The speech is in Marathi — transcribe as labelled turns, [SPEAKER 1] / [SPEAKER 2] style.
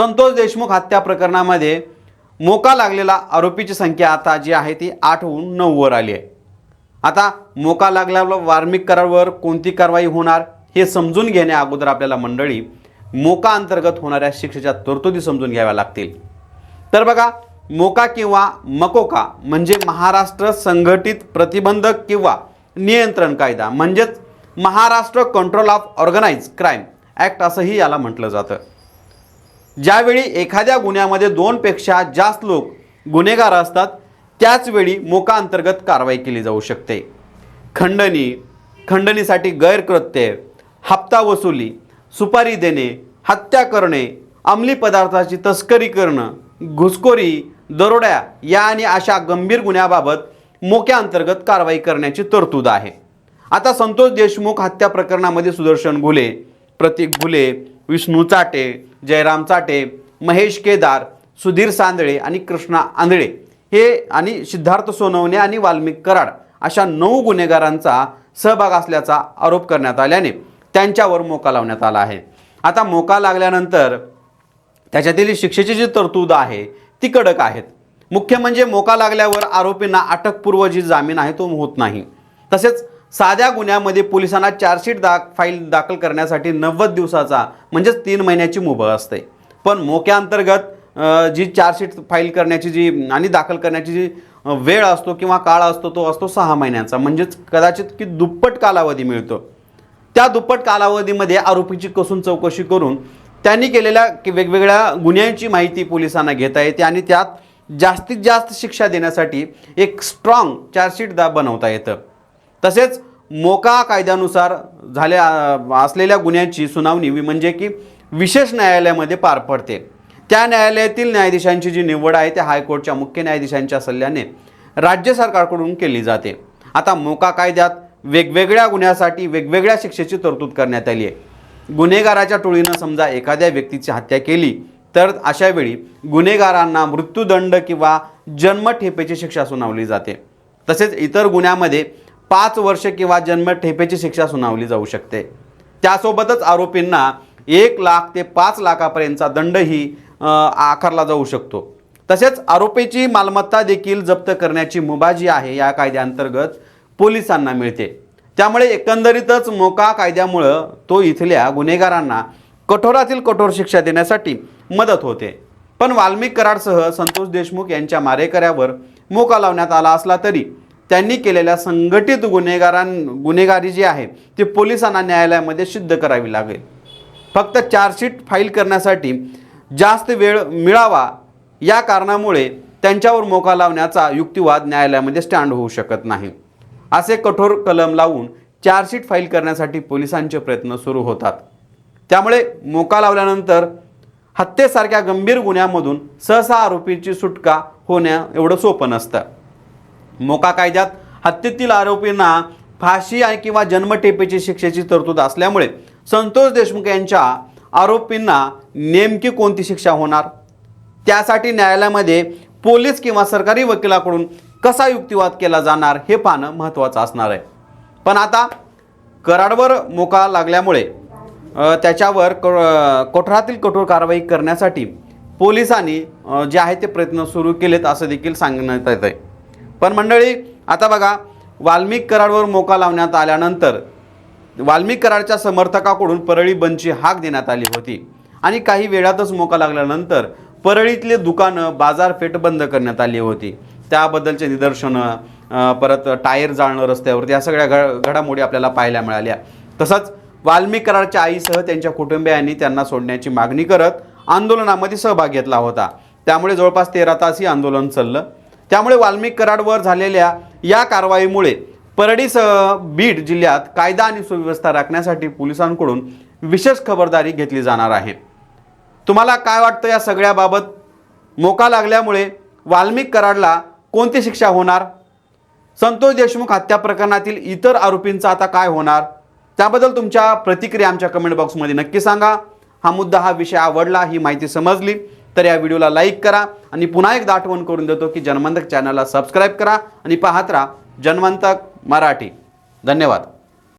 [SPEAKER 1] संतोष देशमुख हत्या प्रकरणामध्ये मोका लागलेला आरोपीची संख्या आता जी आहे ती आठहून नऊवर आली आहे. आता मोका लागल्यावर वार्मिक करावर कोणती कारवाई होणार हे समजून घेण्या अगोदर आपल्याला मंडळी मोका अंतर्गत होणाऱ्या शिक्षेच्या तरतुदी समजून घ्याव्या लागतील. तर बघा मोका किंवा मकोका म्हणजे महाराष्ट्र संघटित प्रतिबंधक किंवा नियंत्रण कायदा म्हणजेच Maharashtra control of organise crime act असंही याला म्हटलं जातं. ज्यावेळी एखाद्या गुन्ह्यामध्ये दोनपेक्षा जास्त लोक गुन्हेगार असतात त्याचवेळी मोका अंतर्गत कारवाई केली जाऊ शकते. खंडणी खंडणीसाठी गैरकृत्य हप्ता वसुली सुपारी देणे हत्या करणे अंमली पदार्थाची तस्करी करणं घुसखोरी दरोड्या या आणि अशा गंभीर गुन्ह्याबाबत मोक्या अंतर्गत कारवाई करण्याची तरतूद आहे. आता संतोष देशमुख हत्या प्रकरणामध्ये सुदर्शन घुले प्रतीक घुले विष्णू चाटे जयराम चाटे महेश केदार सुधीर सांदळे आणि कृष्णा आंधळे. हे आणि सिद्धार्थ सोनवणे आणि वाल्मिक कराड अशा नऊ गुन्हेगारांचा सहभाग असल्याचा आरोप करण्यात आल्याने त्यांच्यावर मोका लावण्यात आला आहे. आता मोका लागल्यानंतर त्याच्यातील शिक्षेची जी तरतूद आहे ती कडक आहेत. मुख्य म्हणजे मोका लागल्यावर आरोपींना अटकपूर्व जी जामीन आहे तो होत नाही. तसेच साध्या गुन्ह्यामध्ये पोलिसांना चार्जशीट दा फाईल दाखल करण्यासाठी नव्वद दिवसाचा म्हणजेच तीन महिन्याची मुभा असते. पण मोक्याअंतर्गत अंतर्गत जी चार्जशीट फाईल करण्याची जी आणि दाखल करण्याची जी वेळ असतो किंवा काळ असतो तो असतो सहा महिन्यांचा. म्हणजेच कदाचित की दुप्पट कालावधी मिळतो. त्या दुप्पट कालावधीमध्ये आरोपीची कसून चौकशी करून त्यांनी केलेल्या की वेगवेगळ्या गुन्ह्यांची माहिती पोलिसांना घेता येते आणि त्यात जास्तीत जास्त शिक्षा देण्यासाठी एक स्ट्रॉंग चार्जशीट दा बनवता येतं. तसेच मोका कायद्यानुसार झाल्या असलेल्या गुन्ह्यांची सुनावणी म्हणजे की विशेष न्यायालयामध्ये पार पडते. त्या न्यायालयातील न्यायाधीशांची जी निवड आहे त्या हायकोर्टच्या मुख्य न्यायाधीशांच्या सल्ल्याने राज्य सरकारकडून केली जाते. आता मोका कायद्यात वेगवेगळ्या गुन्ह्यासाठी वेगवेगळ्या शिक्षेची तरतूद करण्यात आली आहे. गुन्हेगाराच्या टोळीनं समजा एखाद्या व्यक्तीची हत्या केली तर अशावेळी गुन्हेगारांना मृत्यूदंड किंवा जन्मठेपेची शिक्षा सुनावली जाते. तसेच इतर गुन्ह्यामध्ये पाच वर्ष किंवा जन्मठेपेची शिक्षा सुनावली जाऊ शकते. त्यासोबतच आरोपींना एक लाख ते पाच लाखापर्यंतचा दंडही आकारला जाऊ शकतो. तसेच आरोपीची मालमत्ता देखील जप्त करण्याची मुभा जी आहे या कायद्याअंतर्गत पोलिसांना मिळते. त्यामुळे एकंदरीतच मोका कायद्यामुळं तो इथल्या गुन्हेगारांना कठोरातील कठोर शिक्षा देण्यासाठी मदत होते. पण वाल्मिक कराडसह संतोष देशमुख यांच्या मारेकऱ्यावर मोका लावण्यात आला असला तरी त्यांनी केलेल्या संघटित गुन्हेगारां गुन्हेगारी जी आहे ती पोलिसांना न्यायालयामध्ये सिद्ध करावी लागेल. फक्त चार्जशीट फाईल करण्यासाठी जास्त वेळ मिळावा या कारणामुळे त्यांच्यावर मोका लावण्याचा युक्तिवाद न्यायालयामध्ये स्टँड होऊ शकत नाही. असे कठोर कलम लावून चार्जशीट फाईल करण्यासाठी पोलिसांचे प्रयत्न सुरू होतात. त्यामुळे मोका लावल्यानंतर हत्येसारख्या गंभीर गुन्ह्यामधून सहसा आरोपीची सुटका होण्या एवढं सोपं नसतं. मोका कायद्यात हत्येतील आरोपींना फाशी आणि किंवा जन्मठेपेची शिक्षेची तरतूद असल्यामुळे संतोष देशमुख यांच्या आरोपींना नेमकी कोणती शिक्षा होणार? त्यासाठी न्यायालयामध्ये पोलीस किंवा सरकारी वकिलाकडून कसा युक्तिवाद केला जाणार हे पाहणं महत्त्वाचं असणार आहे. पण आता कराडवर मोका लागल्यामुळे त्याच्यावर क कठोरातील कठोर कारवाई करण्यासाठी पोलिसांनी जे आहे ते प्रयत्न सुरू केलेत असं देखील सांगण्यात येत आहे पण मंडळी आता बघा वाल्मिक कराडवर मोका लावण्यात आल्यानंतर वाल्मिक कराडच्या समर्थकाकडून परळी बंदची हाक देण्यात आली होती. आणि काही वेळातच मोका लागल्यानंतर परळीतले दुकानं बाजारपेठ बंद करण्यात आली होती. त्याबद्दलचे निदर्शनं परत टायर जाळणं रस्त्यावरती या सगळ्या घ घडामोडी आपल्याला पाहायला मिळाल्या. तसंच वाल्मिक कराडच्या आईसह त्यांच्या कुटुंबियांनी त्यांना सोडण्याची मागणी करत आंदोलनामध्ये सहभाग घेतला होता. त्यामुळे जवळपास तेरा तासही आंदोलन चाललं. त्यामुळे वाल्मिक कराडवर झालेल्या या कारवाईमुळे परडीसह बीड जिल्ह्यात कायदा आणि सुव्यवस्था राखण्यासाठी पोलिसांकडून विशेष खबरदारी घेतली जाणार आहे. तुम्हाला काय वाटतं या सगळ्याबाबत? मोका लागल्यामुळे वाल्मिक कराडला कोणती शिक्षा होणार? संतोष देशमुख हत्या प्रकरणातील इतर आरोपींचा आता काय होणार? त्याबद्दल तुमच्या प्रतिक्रिया आमच्या कमेंट बॉक्समध्ये नक्की सांगा. हा मुद्दा हा विषय आवडला ही माहिती समजली. तर या व्हिडिओला लाईक करा आणि पुन्हा एकदा आठवण करून देतो की जनमंतक चॅनलला सबस्क्राईब करा आणि पाहत राहा जनमंतक मराठी. धन्यवाद.